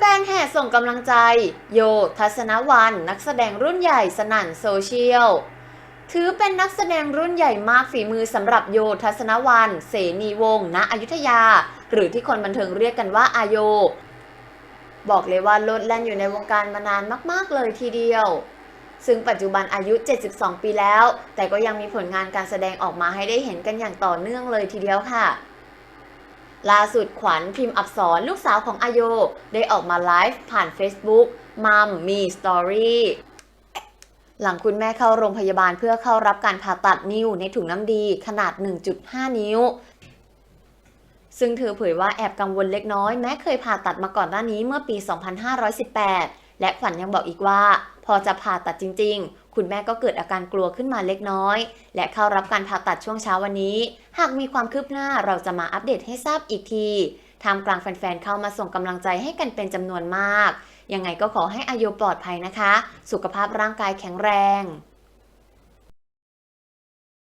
ฟนๆ แห่ส่งกำลังใจ โย ทัศนวัน นักแสดงรุ่นใหญ่สนั่นโซเชียล ถือเป็นนักแสดงรุ่นใหญ่มากฝีมือสำหรับโย ทัศนวัน เสนีวงศ์ณอยุธยา หรือที่คนบันเทิงเรียกกันว่าอาโย บอกเลยว่าโลดแล่นอยู่ในวงการมานานมากๆเลยทีเดียว ซึ่งปัจจุบันอายุ 72 ปีแล้ว แต่ก็ยังมีผลงานการแสดงออกมาให้ได้เห็นกันอย่างต่อเนื่องเลยทีเดียวค่ะ ล่าสุดขวัญพิมพ์อับสรลูกสาวของอโย ได้ออกมาไลฟ์ผ่าน Facebook มัมมีสตอรี่หลังคุณแม่เข้าโรงพยาบาลเพื่อเข้ารับการผ่าตัดนิ้วในถุงน้ำดีขนาด 1.5 นิ้ว ซึ่งเธอเผยว่าแอบกังวลเล็กน้อยแม้เคยผ่าตัดมาก่อนหน้านี้เมื่อปี 2518 และขวัญยังบอกอีกว่า พอจะผ่าตัดจริง ๆ คุณแม่ก็เกิดอาการกลัวขึ้นมาเล็กน้อย และเข้ารับการผ่าตัดช่วงเช้าวันนี้ หากมีความคืบหน้าเราจะมาอัปเดตให้ทราบอีกทีทางกลางแฟนๆเข้ามาส่งกำลังใจให้กันเป็นจำนวนมาก ยังไงก็ขอให้อายุปลอดภัยนะคะ สุขภาพร่างกายแข็งแรง